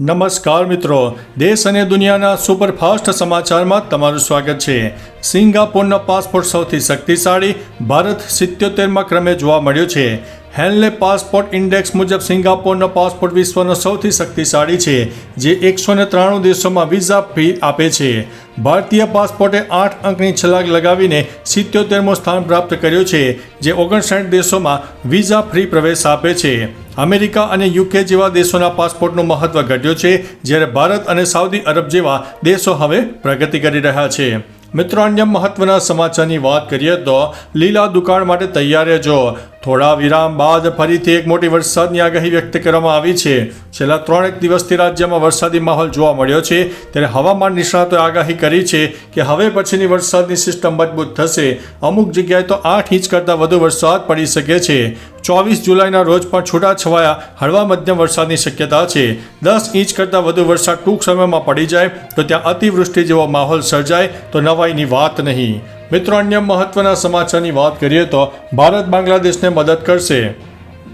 નમસ્કાર મિત્રો. દેશ અને દુનિયાના સુપરફાસ્ટ સમાચારમાં તમારું સ્વાગત છે. સિંગાપોરનો પાસપોર્ટ સૌથી શક્તિશાળી, ભારત સિત્યોતેરમાં ક્રમે જોવા મળ્યો છે. હેન્લે પાસપોર્ટ ઇન્ડેક્સ મુજબ સિંગાપોરનો પાસપોર્ટ વિશ્વનો સૌથી શક્તિશાળી છે, જે એકસો ને ત્રાણું દેશોમાં વિઝા ફી આપે છે. ભારતીય પાસપોર્ટે આઠ અંકની છલાક લગાવીને સિત્યોતેરમો સ્થાન પ્રાપ્ત કર્યું છે, જે ઓગણસાઠ દેશોમાં વિઝા ફ્રી પ્રવેશ આપે છે. અમેરિકા અને યુકે જેવા દેશોના પાસપોર્ટનું મહત્વ ઘટ્યું છે, જ્યારે ભારત અને સાઉદી અરબ જેવા દેશો હવે પ્રગતિ કરી રહ્યા છે. મિત્રો, અન્ય મહત્વના સમાચારની વાત કરીએ તો લીલા દુકાળ માટે તૈયાર રહેજો. થોડા વિરામ બાદ ફરીથી એક મોટી વરસાદની આગાહી વ્યક્ત કરવામાં આવી છે. છેલ્લા ત્રણેક દિવસથી રાજ્યમાં વરસાદી માહોલ જોવા મળ્યો છે. ત્યારે હવામાન નિષ્ણાતોએ આગાહી કરી છે કે હવે પછીની વરસાદની સિસ્ટમ મજબૂત થશે. અમુક જગ્યાએ તો આઠ ઇંચ કરતાં વધુ વરસાદ પડી શકે છે. ચોવીસ જુલાઈના રોજ પણ છૂટાછવાયા હળવા મધ્યમ વરસાદની શક્યતા છે. દસ ઇંચ કરતાં વધુ વરસાદ ટૂંક સમયમાં પડી જાય તો ત્યાં અતિવૃષ્ટિ જેવો માહોલ સર્જાય તો નવાઈની વાત નહીં. મિત્રો, અન્ય મહત્વના સમાચારની વાત કરીએ તો ભારત બાંગ્લાદેશને મદદ કરશે.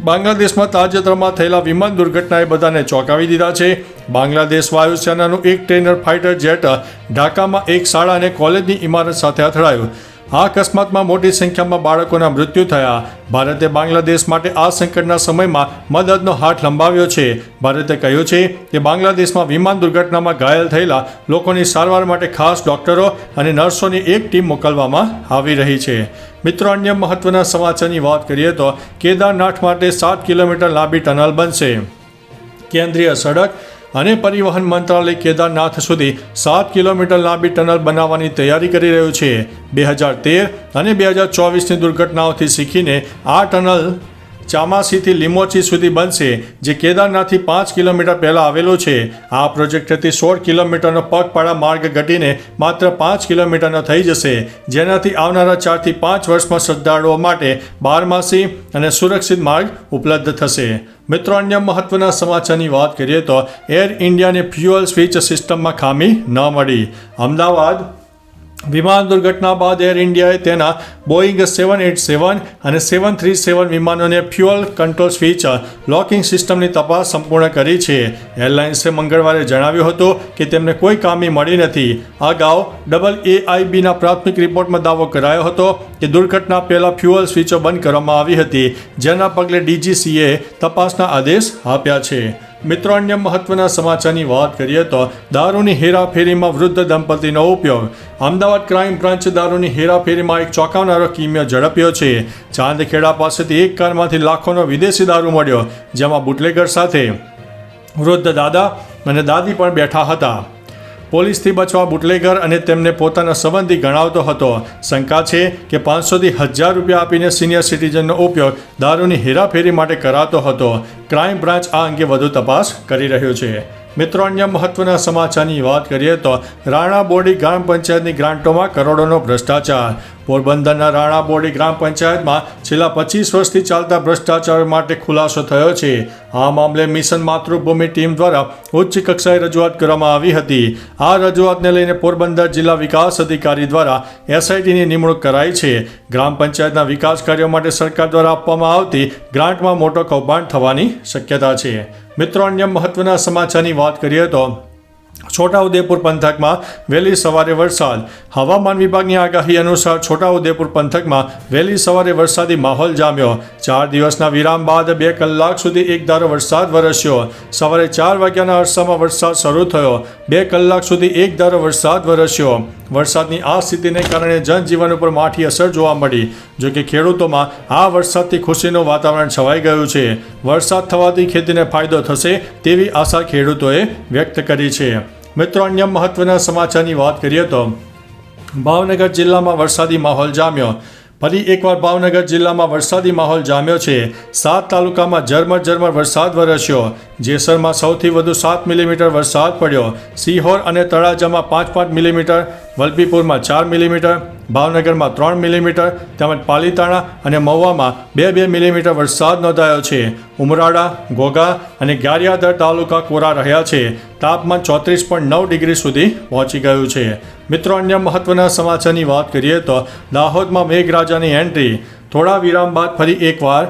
બાંગ્લાદેશમાં તાજેતરમાં થયેલા વિમાન દુર્ઘટનાએ બધાને ચોંકાવી દીધા છે. બાંગ્લાદેશ વાયુસેનાનું એક ટ્રેનર ફાઇટર જેટ ઢાકામાં એક શાળા અને કોલેજની ઇમારત સાથે અથડાયું. આ અકસ્માતમાં મોટી સંખ્યામાં બાળકોના મૃત્યુ થયા. ભારતે બાંગ્લાદેશ માટે આ સંકટના સમયમાં મદદનો હાથ લંબાવ્યો છે. ભારતે કહ્યું છે કે બાંગ્લાદેશમાં વિમાન દુર્ઘટનામાં ઘાયલ થયેલા લોકોની સારવાર માટે ખાસ ડોક્ટરો અને નર્સોની એક ટીમ મોકલવામાં આવી રહી છે. મિત્રો, અન્ય મહત્વના સમાચારની વાત કરીએ તો કેદારનાથ માટે સાત કિલોમીટર લાંબી ટનલ બનશે. કેન્દ્રીય સડક અને પરિવહન મંત્રાલય કેદારનાથ સુધી સાત કિલોમીટર લાંબી ટનલ બનાવવાની તૈયારી કરી રહ્યું છે. બે હજાર તેર અને બે હજાર ચોવીસની દુર્ઘટનાઓથી શીખીને આ ટનલ ચામાસીથી લીમોચી સુધી બનશે, જે કેદારનાથથી પાંચ કિલોમીટર પહેલાં આવેલો છે. આ પ્રોજેક્ટથી સોળ કિલોમીટરનો પગપાળા માર્ગ ઘટીને માત્ર પાંચ કિલોમીટરનો થઈ જશે. જેનાથી આવનારા ચારથી પાંચ વર્ષમાં શ્રદ્ધાળુઓ માટે બારમાસી અને સુરક્ષિત માર્ગ ઉપલબ્ધ થશે. મિત્રો, અન્ય મહત્વના સમાચારની વાત કરીએ તો એર ઇન્ડિયાને ફ્યુઅલ સ્વિચ સિસ્ટમમાં ખામી ન મળી. અમદાવાદ વિમાન દુર્ઘટના બાદ એર ઇન્ડિયાએ તેના બોઈંગ સેવન એટ સેવન અને સેવન થ્રી સેવન વિમાનોને ફ્યુઅલ કંટ્રોલ સ્વિચ લોકિંગ સિસ્ટમની તપાસ સંપૂર્ણ કરી છે. એરલાઇન્સે મંગળવારે જણાવ્યું હતું કે તેમને કોઈ કામી મળી નથી. અગાઉ ડબલ એઆઈબીના પ્રાથમિક રિપોર્ટમાં દાવો કરાયો હતો કે દુર્ઘટના પહેલાં ફ્યુઅલ સ્વિચો બંધ કરવામાં આવી હતી, જેના પગલે ડીજીસીએ તપાસના આદેશ આપ્યા છે. મિત્રો, અન્ય મહત્વના સમાચારની વાત કરીએ તો દારૂની હેરાફેરીમાં વૃદ્ધ દંપતીનો ઉપયોગ. અમદાવાદ ક્રાઇમ બ્રાન્ચ દારૂની હેરાફેરીમાં એક ચોંકાવનારો કિમિયો ઝડપ્યો છે. ચાંદખેડા પાસેથી એક કારમાંથી લાખોનો વિદેશી દારૂ મળ્યો, જેમાં બુટલેગર સાથે વૃદ્ધ દાદા અને દાદી પણ બેઠા હતા. પોલીસથી બચવા બુટલેગર અને તેમને પોતાના સંબંધી ગણાવતો હતો. શંકા છે કે પાંચસોથી હજાર રૂપિયા આપીને સિનિયર સિટીઝનનો ઉપયોગ દારૂની હેરાફેરી માટે કરાતો હતો. ક્રાઇમ બ્રાન્ચ આ અંગે વધુ તપાસ કરી રહ્યો છે. મિત્રો, અન્ય મહત્વના સમાચારની વાત કરીએ તો રાણા બોડી ગ્રામ પંચાયતની ગ્રાન્ટોમાં કરોડોનો ભ્રષ્ટાચાર. પોરબંદરના રાણા બોડી ગ્રામ પંચાયતમાં છેલ્લા પચીસ વર્ષથી ચાલતા ભ્રષ્ટાચાર માટે ખુલાસો થયો છે. આ મામલે મિશન માતૃભૂમિ ટીમ દ્વારા ઉચ્ચ કક્ષાએ રજૂઆત કરવામાં આવી હતી. આ રજૂઆતને લઈને પોરબંદર જિલ્લા વિકાસ અધિકારી દ્વારા એસઆઈટીની નિમણૂક કરાઈ છે. ગ્રામ પંચાયતના વિકાસ કાર્યો માટે સરકાર દ્વારા આપવામાં આવતી ગ્રાન્ટમાં મોટો કૌભાંડ થવાની શક્યતા છે. મિત્રો, અન્ય મહત્વના સમાચારની વાત કરીએ તો છોટાઉદેપુર પંથકમાં વહેલી સવારે વરસાદ. હવામાન વિભાગની આગાહી અનુસાર છોટાઉદેપુર પંથકમાં વહેલી સવારે વરસાદી માહોલ જામ્યો. ચાર દિવસના વિરામ બાદ બે કલાક સુધી એક ધારો વરસાદ વરસ્યો. સવારે ચાર વાગ્યાના અરસામાં વરસાદ શરૂ થયો. બે કલાક સુધી એક ધારો વરસાદ વરસ્યો. વરસાદની આ સ્થિતિને કારણે જનજીવન ઉપર માઠી અસર જોવા મળી. જો કે ખેડૂતોમાં આ વરસાદથી ખુશીનું વાતાવરણ છવાઈ ગયું છે. વરસાદ થવાથી ખેતીને ફાયદો થશે તેવી આશા ખેડૂતોએ વ્યક્ત કરી છે. મિત્રો, અન્ય મહત્વના સમાચારની વાત કરીએ તો ભાવનગર જિલ્લામાં વરસાદી માહોલ જામ્યો. ફરી એકવાર ભાવનગર જિલ્લામાં વરસાદી માહોલ જામ્યો છે. સાત તાલુકામાં ઝરમર ઝરમર વરસાદ વરસ્યો. જેસરમાં સૌથી વધુ સાત મિલીમીટર વરસાદ પડ્યો. સિહોર અને તળાજામાં પાંચ પાંચ મિલીમીટર, વલભીપુરમાં ચાર મિલીમીટર, ભાવનગરમાં ત્રણ મિલીમીટર, તેમજ પાલીતાણા અને મહુવામાં બે બે મિલીમીટર વરસાદ નોંધાયો છે. ઉમરાળા ઘોઘા અને ગારિયાદર તાલુકા કોરા રહ્યા છે. તાપમાન ચોત્રીસ પોઈન્ટ નવ ડિગ્રી સુધી પહોંચી ગયું છે. મિત્રો, અન્ય મહત્વના સમાચારની વાત કરીએ તો દાહોદમાં મેઘરાજાની એન્ટ્રી. થોડા વિરામ બાદ ફરી એકવાર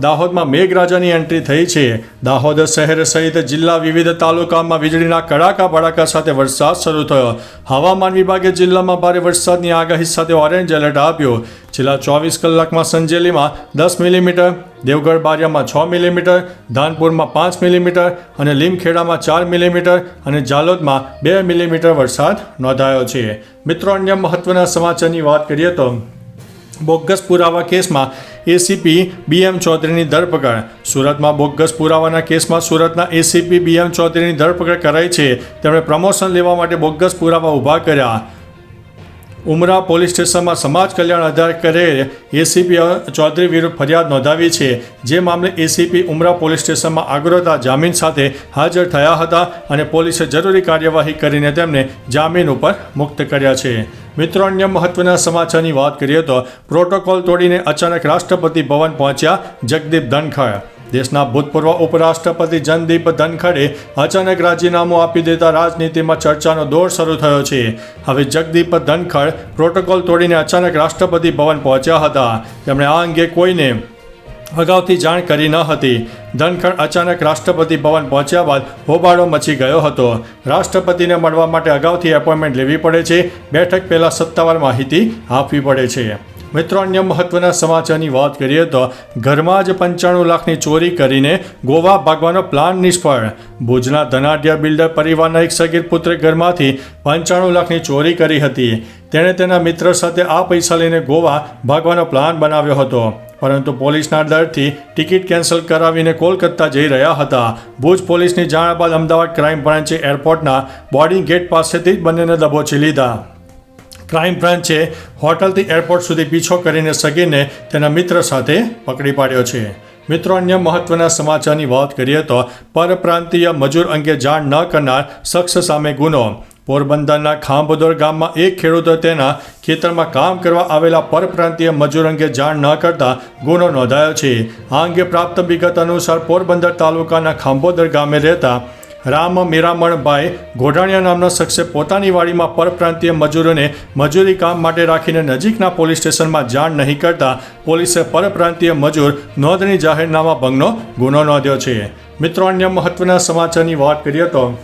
દાહોદમાં મેઘરાજાની એન્ટ્રી થઈ છે. દાહોદ શહેર સહિત જિલ્લા વિવિધ તાલુકામાં વીજળીના કડાકા ભડાકા સાથે વરસાદ શરૂ થયો. હવામાન વિભાગે જિલ્લામાં ભારે વરસાદની આગાહી સાથે ઓરેન્જ એલર્ટ આપ્યો. છેલ્લા ચોવીસ કલાકમાં સંજેલીમાં દસ મિલીમીટર, દેવગઢ બારિયામાં છ મિલીમીટર, ધાનપુરમાં પાંચ મિલીમીટર અને લીમખેડામાં ચાર મિલીમીટર અને જાલોદમાં બે મિલીમીટર વરસાદ નોંધાયો છે. મિત્રો, અન્ય મહત્વના સમાચારની વાત કરીએ તો બોગસ પુરાવા કેસમાં એસીપી બીએમ ચૌધરીની ધરપકડ. સુરતમાં બોગસ પુરાવાના કેસમાં સુરતના એસીપી બીએમ ચૌધરીની ધરપકડ કરાઈ છે. તેમણે પ્રમોશન લેવા માટે બોગસ પુરાવા ઊભા કર્યા. ઉમરા પોલીસ સ્ટેશનમાં સમાજ કલ્યાણ આધાર કરેલ એસીપી ચૌધરી વિરુદ્ધ ફરિયાદ નોંધાવી છે. જે મામલે એસીપી ઉમરા પોલીસ સ્ટેશનમાં આગ્રતા જામીન સાથે હાજર થયા હતા અને પોલીસે જરૂરી કાર્યવાહી કરીને તેમને જામીન ઉપર મુક્ત કર્યા છે. મિત્રો, અન્ય મહત્વના સમાચારની વાત કરીએ તો પ્રોટોકોલ તોડીને અચાનક રાષ્ટ્રપતિ ભવન પહોંચ્યા જગદીપ ધનખડ. દેશના ભૂતપૂર્વ ઉપરાષ્ટ્રપતિ જનદીપ ધનખડે અચાનક રાજીનામું આપી દેતા રાજનીતિમાં ચર્ચાનો દોર શરૂ થયો છે. હવે જગદીપ ધનખડ પ્રોટોકોલ તોડીને અચાનક રાષ્ટ્રપતિ ભવન પહોંચ્યા હતા. તેમણે આ અંગે કોઈને અગાઉથી જાણ કરી ન હતી. ધનખડ અચાનક રાષ્ટ્રપતિ ભવન પહોંચ્યા બાદ હોબાળો મચી ગયો હતો. રાષ્ટ્રપતિને મળવા માટે અગાઉથી એપોઇન્ટમેન્ટ લેવી પડે છે. બેઠક પહેલાં સત્તાવાર માહિતી આપવી પડે છે. મિત્રો, અન્ય મહત્વના સમાચારની વાત કરીએ તો ઘરમાં જ પંચાણું લાખની ચોરી કરીને ગોવા ભાગવાનો પ્લાન નિષ્ફળ. ભુજના ધનાઢ્ય બિલ્ડર પરિવારના એક સગીર પુત્રે ઘરમાંથી પંચાણું લાખની ચોરી કરી હતી. તેણે તેના મિત્ર સાથે આ પૈસા લઈને ગોવા ભાગવાનો પ્લાન બનાવ્યો હતો. પરંતુ પોલીસના ડરથી ટિકિટ કેન્સલ કરાવીને કોલકાતા જઈ રહ્યા હતા. ભુજ પોલીસની જાણ બાદ અમદાવાદ ક્રાઇમ બ્રાન્ચે એરપોર્ટના બોર્ડિંગ ગેટ પાસેથી જ બંનેને દબોચી લીધા. ક્રાઇમ બ્રાન્ચે હોટલથી એરપોર્ટ સુધી પીછો કરીને સગીરને તેના મિત્ર સાથે પકડી પાડ્યો છે. મિત્રો, અન્ય મહત્વના સમાચારની વાત કરીએ તો પરપ્રાંતીય મજૂર અંગે જાણ ન કરનાર શખ્સ સામે ગુનો. પોરબંદરના ખાંભદોર ગામમાં એક ખેડૂતો તેના ખેતરમાં કામ કરવા આવેલા પરપ્રાંતીય મજૂર અંગે જાણ ન કરતા ગુનો નોંધાયો છે. આ અંગે પ્રાપ્ત વિગત અનુસાર પોરબંદર તાલુકાના ખાંભોદર ગામે રહેતા રામ મીરામણભાઈ ઘોડાણિયા નામના શખ્સે પોતાની વાડીમાં પરપ્રાંતીય મજૂરોને મજૂરી કામ માટે રાખીને નજીકના પોલીસ સ્ટેશનમાં જાણ નહીં કરતા પોલીસે પરપ્રાંતીય મજૂર નોંધણી જાહેરનામા ભંગનો ગુનો નોંધ્યો છે. મિત્રો, અન્ય મહત્વના સમાચારની વાત કરીએ તો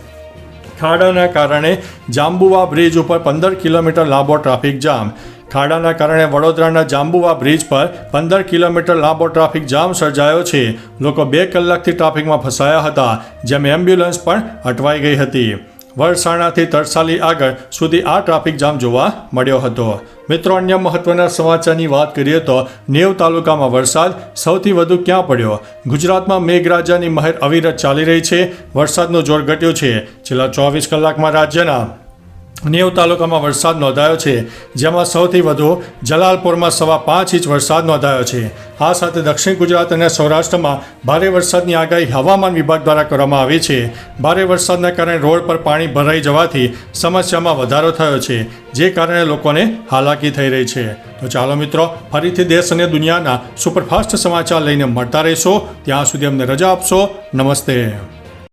ખાડાના કારણે જાંબુવા બ્રિજ ઉપર પંદર કિલોમીટર લાંબો ટ્રાફિક જામ. ખાડાના કારણે વડોદરાના જાંબુવા બ્રિજ પર પંદર કિલોમીટર લાંબો ટ્રાફિક જામ સર્જાયો છે. લોકો બે કલાકથી ટ્રાફિકમાં ફસાયા હતા, જેમ એમ્બ્યુલન્સ પણ અટવાઈ ગઈ હતી. વરસાણાથી તરસાલી આગળ સુધી આ ટ્રાફિક જામ જોવા મળ્યો હતો. મિત્રો, અન્ય મહત્વના સમાચારની વાત કરીએ તો નેવ તાલુકામાં વરસાદ સૌથી વધુ ક્યાં પડ્યો? ગુજરાતમાં મેઘરાજાની મહેર અવિરત ચાલી રહી છે. વરસાદનું જોર ઘટ્યું છે. છેલ્લા ચોવીસ કલાકમાં રાજ્યના નેવ તાલુકામાં વરસાદ નોંધાયો છે, જેમાં સૌથી વધુ જલાલપુરમાં સવા પાંચ ઇંચ વરસાદ નોંધાયો છે. આ સાથે દક્ષિણ ગુજરાત અને સૌરાષ્ટ્રમાં ભારે વરસાદની આગાહી હવામાન વિભાગ દ્વારા કરવામાં આવી છે. ભારે વરસાદના કારણે રોડ પર પાણી ભરાઈ જવાથી સમસ્યામાં વધારો થયો છે, જે કારણે લોકોને હાલાકી થઈ રહી છે. તો ચાલો મિત્રો, ફરીથી દેશ અને દુનિયાના સુપરફાસ્ટ સમાચાર લઈને મળતા રહીશો. ત્યાં સુધી અમને રજા આપશો. નમસ્તે.